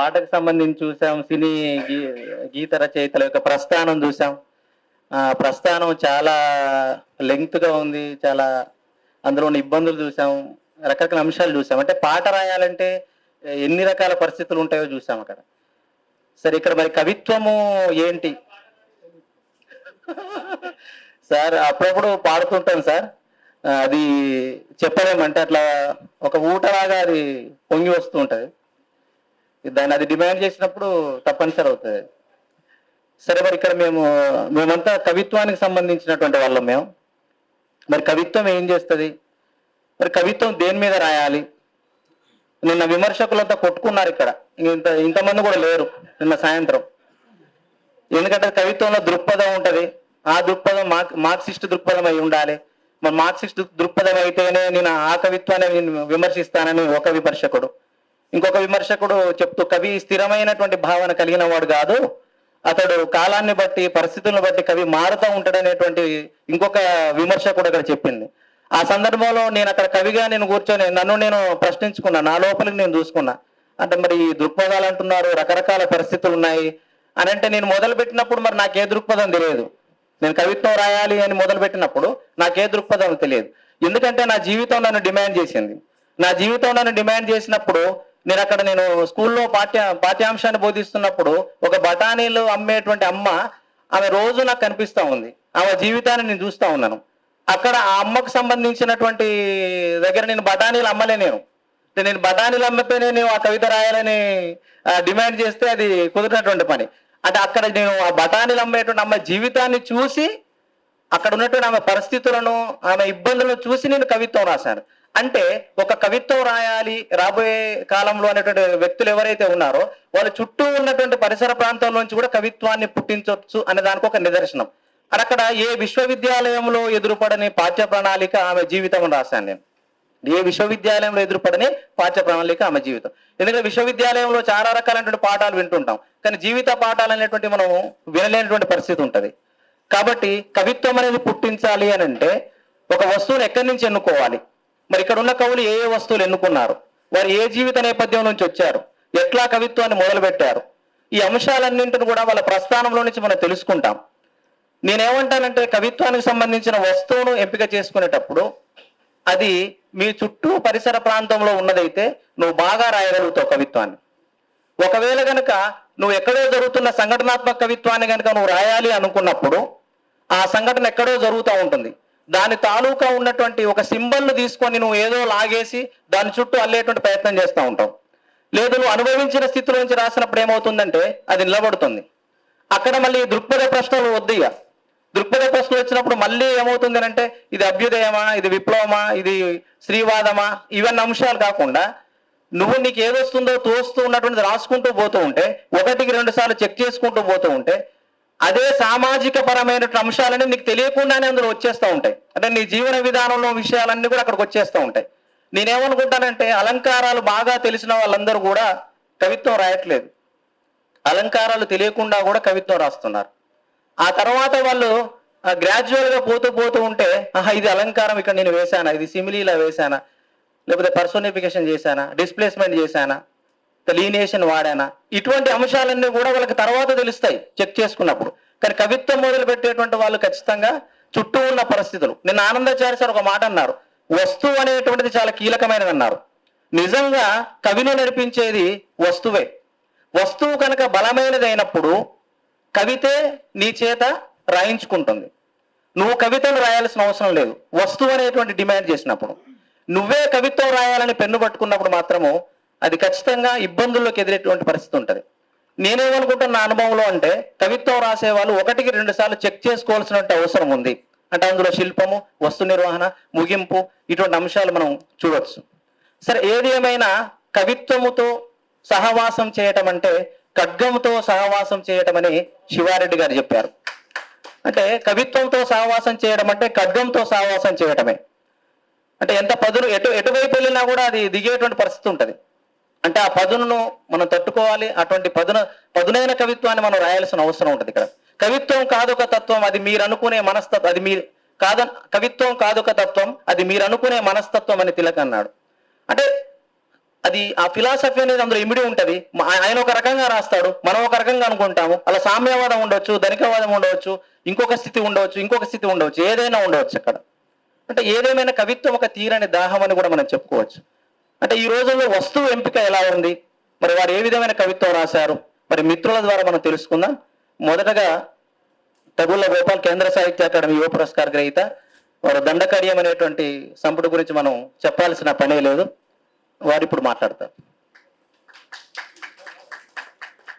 పాటకు సంబంధించి చూసాం సినీ గీ- గీత రచయితల యొక్క ప్రస్థానం చూసాం. ఆ ప్రస్థానం చాలా లెంగ్త్గా ఉంది చాలా అందులో ఉన్న ఇబ్బందులు చూసాం రకరకాల అంశాలు చూసాం. అంటే పాట రాయాలంటే ఎన్ని రకాల పరిస్థితులు ఉంటాయో చూసాం అక్కడ. సరే ఇక్కడ మరి కవిత్వము ఏంటి? సార్ అప్పుడప్పుడు పాడుతుంటాం సార్. అది చెప్పలేమంటే అట్లా ఒక ఊటలాగా అది పొంగి వస్తూ ఉంటుంది. దాన్ని అది డిమాండ్ చేసినప్పుడు తప్పనిసరి అవుతుంది. సరే మరి ఇక్కడ మేము మేమంతా కవిత్వానికి సంబంధించినటువంటి వాళ్ళం మేము. మరి కవిత్వం ఏం చేస్తుంది? మరి కవిత్వం దేని మీద రాయాలి? నిన్న విమర్శకులంతా కొట్టుకున్నారు ఇక్కడ. ఇంత ఇంతమంది కూడా లేరు నిన్న సాయంత్రం. ఎందుకంటే కవిత్వంలో దృక్పథం ఉంటుంది. ఆ దృక్పథం మార్క్సిస్ట్ దృక్పథం అయి ఉండాలి. మరి మార్క్సిస్ట్ దృక్పథం అయితేనే నేను ఆ కవిత్వాన్ని నేను విమర్శిస్తానని ఒక విమర్శకుడు. ఇంకొక విమర్శకుడు చెప్తూ కవి స్థిరమైనటువంటి భావన కలిగిన వాడు కాదు. అతడు కాలాన్ని బట్టి పరిస్థితులను బట్టి కవి మారుతూ ఉంటాడనేటువంటి ఇంకొక విమర్శకుడు అక్కడ చెప్పింది. ఆ సందర్భంలో నేను అక్కడ కవిగా నేను కూర్చొని నన్ను నేను ప్రశ్నించుకున్నా నా లోపలికి నేను చూసుకున్నా. అంటే మరి ఈ దృక్పథాలు అంటున్నారు రకరకాల పరిస్థితులు ఉన్నాయి. అని అంటే నేను మొదలు పెట్టినప్పుడు మరి నాకే దృక్పథం తెలియదు. నేను కవిత్వం రాయాలి అని మొదలు పెట్టినప్పుడు నాకే దృక్పథం తెలియదు. ఎందుకంటే నా జీవితం నన్ను డిమాండ్ చేసింది. నా జీవితం నన్ను డిమాండ్ చేసినప్పుడు నేను అక్కడ నేను స్కూల్లో పాఠ్య పాఠ్యాంశాన్ని బోధిస్తున్నప్పుడు ఒక బఠానీలు అమ్మేటువంటి అమ్మ ఆమె రోజు నాకు కనిపిస్తా ఉంది. ఆమె జీవితాన్ని నేను చూస్తూ ఉన్నాను. అక్కడ ఆ అమ్మకు సంబంధించినటువంటి దగ్గర నేను బఠానీలు అమ్మలే నేను. నేను బఠానీలు అమ్మితే నేను ఆ కవిత రాయాలని డిమాండ్ చేస్తే అది కుదిరినటువంటి పని. అంటే అక్కడ నేను ఆ బఠానీలు అమ్మేటువంటి అమ్మ జీవితాన్ని చూసి అక్కడ ఉన్నటువంటి ఆమె పరిస్థితులను ఆమె ఇబ్బందులను చూసి నేను కవిత్వం రాశాను. అంటే ఒక కవిత్వం రాయాలి రాబోయే కాలంలో అనేటువంటి వ్యక్తులు ఎవరైతే ఉన్నారో వాళ్ళ చుట్టూ ఉన్నటువంటి పరిసర ప్రాంతాల నుంచి కూడా కవిత్వాన్ని పుట్టించవచ్చు అనే దానికి ఒక నిదర్శనం. అక్కడ ఏ విశ్వవిద్యాలయంలో ఎదురుపడని పాఠ్య ప్రణాళిక ఆమె జీవితం రాశాను నేను. ఏ విశ్వవిద్యాలయంలో ఎదురుపడని పాఠ్య ప్రణాళిక ఆమె జీవితం. ఎందుకంటే విశ్వవిద్యాలయంలో చాలా రకాలైనటువంటి పాఠాలు వింటుంటాం. కానీ జీవిత పాఠాలు అనేటువంటి మనం వినలేనటువంటి పరిస్థితి ఉంటుంది. కాబట్టి కవిత్వం అనేది పుట్టించాలి అని అంటే ఒక వస్తువును ఎక్కడి నుంచి ఎన్నుకోవాలి? మరి ఇక్కడ ఉన్న కవులు ఏ ఏ వస్తువులు ఎన్నుకున్నారు? వారు ఏ జీవిత నేపథ్యం నుంచి వచ్చారు? ఎట్లా కవిత్వాన్ని మొదలుపెట్టారు? ఈ అంశాలన్నింటిని కూడా వాళ్ళ ప్రస్థానంలో నుంచి మనం తెలుసుకుంటాం. నేనేమంటానంటే కవిత్వానికి సంబంధించిన వస్తువును ఎంపిక చేసుకునేటప్పుడు అది మీ చుట్టూ పరిసర ప్రాంతంలో ఉన్నదైతే నువ్వు బాగా రాయగలుగుతావు కవిత్వాన్ని. ఒకవేళ గనక నువ్వు ఎక్కడో జరుగుతున్న సంఘటనాత్మక కవిత్వాన్ని కనుక నువ్వు రాయాలి అనుకున్నప్పుడు ఆ సంఘటన ఎక్కడో జరుగుతూ ఉంటుంది. దాని తాలూకా ఉన్నటువంటి ఒక సింబల్ను తీసుకొని నువ్వు ఏదో లాగేసి దాని చుట్టూ అల్లేటువంటి ప్రయత్నం చేస్తూ ఉంటావు. లేదు నువ్వు అనుభవించిన స్థితిలోంచి రాసినప్పుడు ఏమవుతుందంటే అది నిలబడుతుంది. అక్కడ మళ్ళీ దృక్పథ ప్రశ్నలు వద్దు ఇక. దృక్పథ ప్రశ్నలు వచ్చినప్పుడు మళ్ళీ ఏమవుతుంది అంటే ఇది అభ్యుదయమా ఇది విప్లవమా ఇది శ్రీవాదమా ఇవన్నీ అంశాలు కాకుండా నువ్వు నీకు ఏదొస్తుందో తోస్తూ ఉన్నటువంటిది రాసుకుంటూ పోతూ ఉంటే ఒకటికి రెండు సార్లు చెక్ చేసుకుంటూ పోతూ ఉంటే అదే సామాజిక పరమైన అంశాలన్నీ నీకు తెలియకుండానే అందులో వచ్చేస్తూ ఉంటాయి. అంటే నీ జీవన విధానంలో విషయాలన్నీ కూడా అక్కడికి వచ్చేస్తూ ఉంటాయి. నేనేమనుకుంటానంటే అలంకారాలు బాగా తెలిసిన వాళ్ళందరూ కూడా కవిత్వం రాయట్లేదు. అలంకారాలు తెలియకుండా కూడా కవిత్వం రాస్తున్నారు. ఆ తర్వాత వాళ్ళు గ్రాడ్యువల్గా పోతూ పోతూ ఉంటే ఆహా ఇది అలంకారం ఇక్కడ నేను వేశానా? ఇది సిమిలీలా వేశానా? లేకపోతే పర్సోనిఫికేషన్ చేశానా? డిస్ప్లేస్మెంట్ చేశానా? లీనియేషన్ వాడానా? ఇటువంటి అంశాలన్నీ కూడా వాళ్ళకి తర్వాత తెలుస్తాయి చెక్ చేసుకున్నప్పుడు. కానీ కవిత్వం మొదలు పెట్టేటువంటి వాళ్ళు ఖచ్చితంగా చుట్టూ ఉన్న పరిస్థితులు. నిన్న ఆనందాచార్య సార్ ఒక మాట అన్నారు. వస్తువు అనేటువంటిది చాలా కీలకమైనది అన్నారు నిజంగా కవిని నడిపించేది వస్తువే. వస్తువు కనుక బలమైనది అయినప్పుడు కవితే నీ చేత రాయించుకుంటుంది. నువ్వు కవితలు రాయాల్సిన అవసరం లేదు. వస్తువు అనేటువంటి డిమాండ్ చేసినప్పుడు. నువ్వే కవిత్వం రాయాలని పెన్ను పట్టుకున్నప్పుడు మాత్రము అది ఖచ్చితంగా ఇబ్బందుల్లోకి ఎదిరేటువంటి పరిస్థితి ఉంటుంది. నేనేమనుకుంటున్న నా అనుభవంలో అంటే కవిత్వం రాసే వాళ్ళు ఒకటికి రెండు సార్లు చెక్ చేసుకోవాల్సిన అవసరం ఉంది. అంటే అందులో శిల్పము వస్తు నిర్వహణ ముగింపు ఇటువంటి అంశాలు మనం చూడవచ్చు సరే ఏది ఏమైనా కవిత్వముతో సహవాసం చేయటం అంటే ఖడ్గముతో సహవాసం చేయటం అని శివారెడ్డి గారు చెప్పారు. అంటే కవిత్వంతో సహవాసం చేయడం అంటే ఖడ్గంతో సహవాసం చేయటమే. అంటే ఎంత పదులు ఎటు ఎటువైపు వెళ్ళినా కూడా అది దిగేటువంటి పరిస్థితి ఉంటుంది. అంటే ఆ పదును మనం తట్టుకోవాలి. అటువంటి పదున పదునైన కవిత్వాన్ని మనం రాయాల్సిన అవసరం ఉంటుంది ఇక్కడ. కవిత్వం కాదొక తత్వం అది మీరు అనుకునే మనస్తత్వం అది మీరు కాద కవిత్వం కాదొక తత్వం అది మీరు అనుకునే మనస్తత్వం అని తిలక్ అన్నాడు. అంటే అది ఆ ఫిలాసఫీ అనేది అందులో ఇమిడి ఉంటది. ఆయన ఒక రకంగా రాస్తాడు. మనం ఒక రకంగా అనుకుంటాము. అలా సామ్యవాదం ఉండొచ్చు ధనికవాదం ఉండవచ్చు ఇంకొక స్థితి ఉండవచ్చు ఇంకొక స్థితి ఉండవచ్చు ఏదైనా ఉండవచ్చు అక్కడ. అంటే ఏదేమైనా కవిత్వం ఒక తీరని దాహం అని కూడా మనం చెప్పుకోవచ్చు. అంటే ఈ రోజుల్లో వస్తువు ఎంపిక ఎలా ఉంది? మరి వారు ఏ విధమైన కవిత్వం రాశారు? మరి మిత్రుల ద్వారా మనం తెలుసుకుందాం. మొదటగా తగుళ్ళ గోపాల్ కేంద్ర సాహిత్య అకాడమీ యువ పురస్కార గ్రహీత వారు దండకడియం అనేటువంటి సంపుటి గురించి మనం చెప్పాల్సిన పనే లేదు. వారు ఇప్పుడు మాట్లాడతారు.